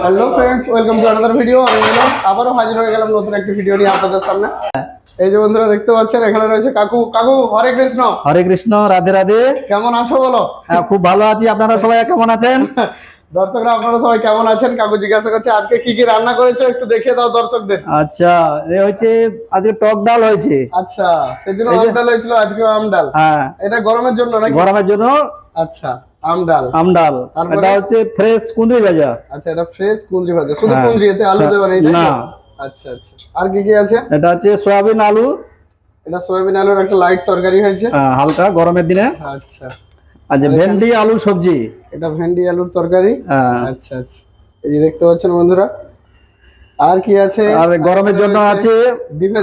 Hello friends welcome to another video আমি এলাম আবারও হাজির হয়ে গেলাম নতুন একটি ভিডিও নিয়ে আপনাদের সামনে। এই যে বন্ধুরা দেখতে পাচ্ছেন এখানে রয়েছে কাকু। কাকু হরে কৃষ্ণ। হরে কৃষ্ণ রাধে রাধে। কেমন আছো বলো? হ্যাঁ, খুব ভালো আছি। আপনারা সবাই কেমন আছেন? দর্শকরা আপনারা সবাই কেমন আছেন? কাকু জিজ্ঞাসা করছে আজকে কি কি রান্না করেছ? একটু দেখিয়ে দাও দর্শকদের। আচ্ছা এ হচ্ছে আজকে টক ডাল হয়েছে। আচ্ছা সেদিন আম ডাল হয়েছিল আজকে আম ডাল হ্যাঁ। এটা গরমের জন্য নাকি? গরমের জন্য। আচ্ছা। আম ডাল। আম ডাল। তারপরে? এটা হচ্ছে ফ্রেশ কুঁদরি ভাজা। আচ্ছা এটা ফ্রেশ কুঞ্জি ভাজা। শুধু হ্যাঁ। এতে আলু তাই তো? না। আচ্ছা আচ্ছা। আর কি কি আছে? এটা হচ্ছে সয়াবিন আলু। এটা সয়াবিন আলুর একটা লাইট তরকারি হয়েছে। হ্যাঁ, হালকা গরমের দিনে। আচ্ছা। যে ভেন্ডি আলু সবজি। এটা ভেন্ডি আলুর তরকারি? হ্যাঁ, আচ্ছা আচ্ছা। এই যে দেখতে পাচ্ছেন বন্ধুরা। আর কি আছে? আর গরমের জন্য আছে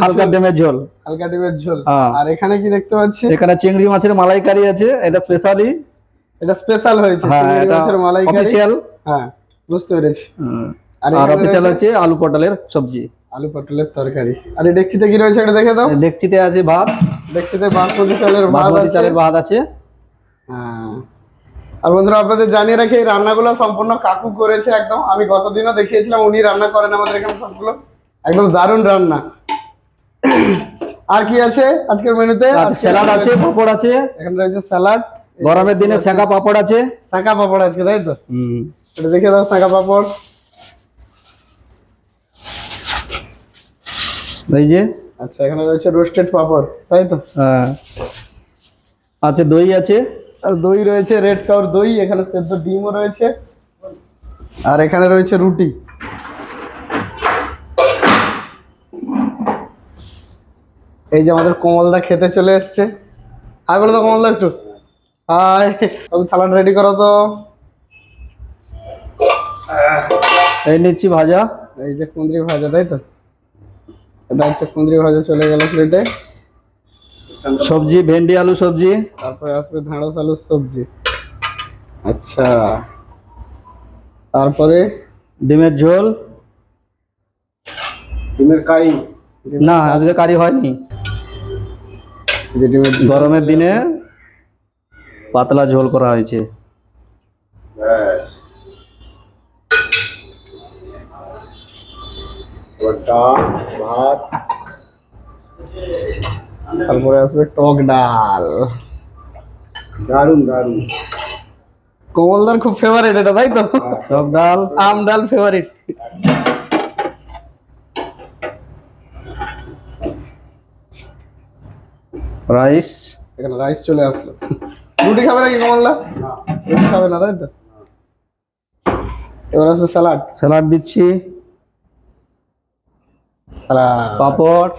হালকা ডিমের ঝোল। হালকা ডিমের ঝোল। আর এখানে কি দেখতে পাচ্ছি? এখানে চিংড়ি মাছের মালাইকারি আছে। এটা স্পেশালি এটা স্পেশাল হয়েছে হ্যাঁ অফিসিয়াল হ্যাঁ বুঝতে পেরেছি। আর অফিসিয়াল হচ্ছে আলু পটলের সবজি। আলু পটলের তরকারি। আর এই ডেকচিতে কি রয়েছে এটা দেখে দাও। ডেকচিতে আছে ভাত। ডেকচিতে বাসমতি চালের ভাত আছে। চালের ভাত আছে। হ্যাঁ। আর বন্ধুরা আপনাদের জানিয়ে রাখি এই রান্নাগুলো সম্পূর্ণ কাকু করেছে একদম। আমি গতদিনও দেখিয়েছিলাম উনি রান্না করেন আমাদের এখানে সবগুলো। একদম দারুণ রান্না। আর কি আছে আজকের মেনুতে? স্যালাড আছে পাপড় আছে। এখানে রয়েছে স্যালাড গরমের দিনে সেকা পাপড় আছে। শাঁকা পাপড় আছে তাই তো? হুম। এটা দেখে দাও শাঁকা পাপড়। এই যে। আচ্ছা এখানে রয়েছে রোস্টেড পাপড় তাই তো? হ্যাঁ। আছে দই আছে। আর দই রয়েছে রেড কাউর দই এখানে সেদ্ধ ডিমও রয়েছে। আর এখানে রয়েছে রুটি। এই যে আমাদের কমলদা খেতে চলে এসছে। হাই বলো তো কমলদা একটু। হাই সালাড রেডি করো তো। এই নিচ্ছি ভাজা। এই যে কুঁদরি ভাজা তাই তো? এটা হচ্ছে কুঁদরি ভাজা চলে গেল প্লেটে সবজি ভেন্ডি আলু সবজি। তারপরে আসবে ঢেঁড়স আলুর সবজি। আচ্ছা। তারপরে? ডিমের ঝোল। ডিমের কারি। না আজকে কারি হয়নি। গরমের দিনে পাতলা ঝোল করা হয়েছে। ভাত তারপরে আসবে টক ডাল। দারুণ দারুণ কমলদার খুব ফেভারিট এটা তাই তো? টক ডাল। আম ডাল ফেভারিট রাইস। এখানে রাইস চলে আসলো। রুটি খাবে নাকি কমলদা? রুটি খাবে না তাই তো? এবার আসবে স্যালাড। স্যালাড দিচ্ছি। স্যালাড। পাপড়।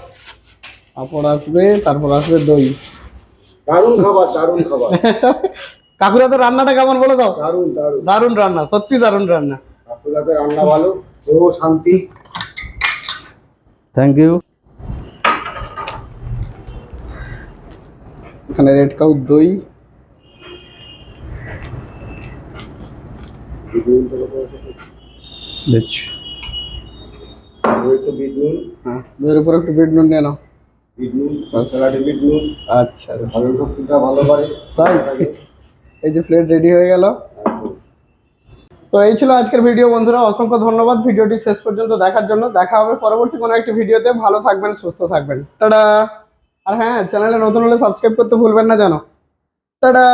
পাপড় আসবে তারপর আসবে দই। দারুণ খাবার দারুণ খাবার। কাকুরা তো রান্নাটা কেমন বলে দাও দারুণ দারুণ দারুণ রান্না সত্যি দারুণ রান্না। আপনাদের রান্না ভালো ও শান্তি। থ্যাংক ইউ এখানে রেড কাউ দই। বিট নুন হ্যাঁ উপর একটু বিট নুন নিয়ে নাও। আচ্ছা আচ্ছা। ভালো করে তাই? এই যে প্লেট রেডি হয়ে গেল। তো এই ছিল আজকের ভিডিও বন্ধুরা। অসংখ্য ধন্যবাদ। ভিডিওটি শেষ পর্যন্ত দেখার জন্য। দেখা হবে পরবর্তী কোনো একটি ভিডিওতে। ভালো থাকবেন সুস্থ থাকবেন। টাটা! আর হ্যাঁ চ্যানেলে নতুন হলে সাবস্ক্রাইব করতে ভুলবেন না জানো টাটা!